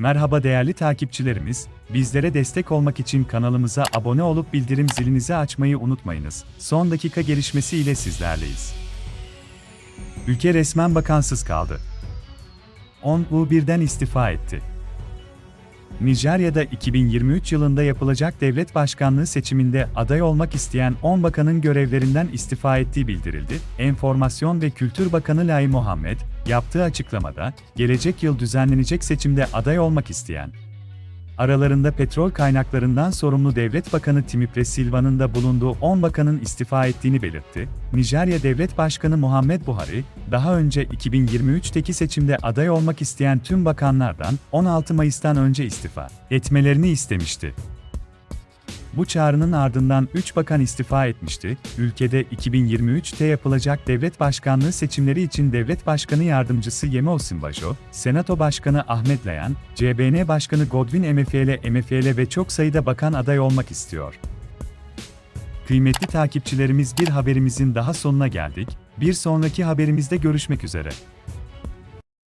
Merhaba değerli takipçilerimiz, bizlere destek olmak için kanalımıza abone olup bildirim zilinizi açmayı unutmayınız. Son dakika gelişmesi ile sizlerleyiz. Ülke resmen bakansız kaldı. 10 U birden istifa etti. Nijerya'da 2023 yılında yapılacak devlet başkanlığı seçiminde aday olmak isteyen 10 bakanın görevlerinden istifa ettiği bildirildi. Enformasyon ve Kültür Bakanı Lai Mohammed, yaptığı açıklamada, gelecek yıl düzenlenecek seçimde aday olmak isteyen, aralarında petrol kaynaklarından sorumlu Devlet Bakanı Timipre Silva'nın da bulunduğu 10 bakanın istifa ettiğini belirtti. Nijerya Devlet Başkanı Muhammed Buhari, daha önce 2023'teki seçimde aday olmak isteyen tüm bakanlardan 16 Mayıs'tan önce istifa etmelerini istemişti. Bu çağrının ardından 3 bakan istifa etmişti. Ülkede 2023'te yapılacak devlet başkanlığı seçimleri için Devlet Başkanı Yardımcısı Yemi Osinbajo, Senato Başkanı Ahmet Layan, CBN Başkanı Godwin Emefiele Emefiele ve çok sayıda bakan aday olmak istiyor. Kıymetli takipçilerimiz bir haberimizin daha sonuna geldik. Bir sonraki haberimizde görüşmek üzere.